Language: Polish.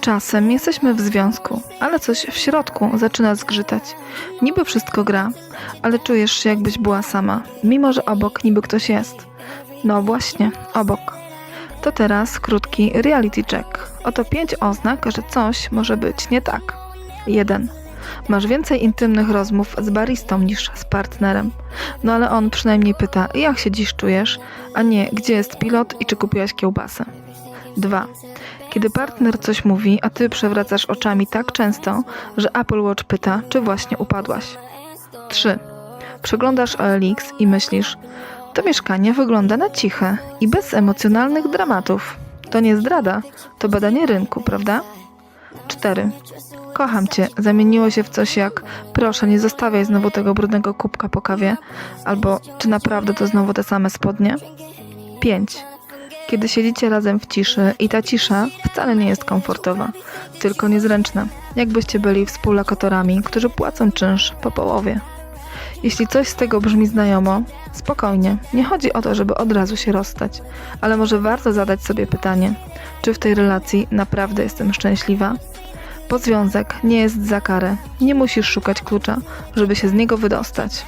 Czasem jesteśmy w związku, ale coś w środku zaczyna zgrzytać. Niby wszystko gra, ale czujesz się jakbyś była sama, mimo że obok niby ktoś jest. No właśnie, obok. To teraz krótki reality check. Oto pięć oznak, że coś może być nie tak. 1. Masz więcej intymnych rozmów z baristą niż z partnerem. No ale on przynajmniej pyta, jak się dziś czujesz, a nie, gdzie jest pilot i czy kupiłaś kiełbasę. 2. Kiedy partner coś mówi, a ty przewracasz oczami tak często, że Apple Watch pyta, czy właśnie upadłaś. 3. Przeglądasz OLX i myślisz, to mieszkanie wygląda na ciche i bez emocjonalnych dramatów. To nie zdrada, to badanie rynku, prawda? 4. Kocham cię zamieniło się w coś jak proszę, nie zostawiaj znowu tego brudnego kubka po kawie, albo czy naprawdę to znowu te same spodnie? 5. Kiedy siedzicie razem w ciszy i ta cisza wcale nie jest komfortowa, tylko niezręczna, jakbyście byli współlokatorami, którzy płacą czynsz po połowie. Jeśli coś z tego brzmi znajomo, spokojnie, nie chodzi o to, żeby od razu się rozstać, ale może warto zadać sobie pytanie, czy w tej relacji naprawdę jestem szczęśliwa? Bo związek nie jest za karę, nie musisz szukać klucza, żeby się z niego wydostać.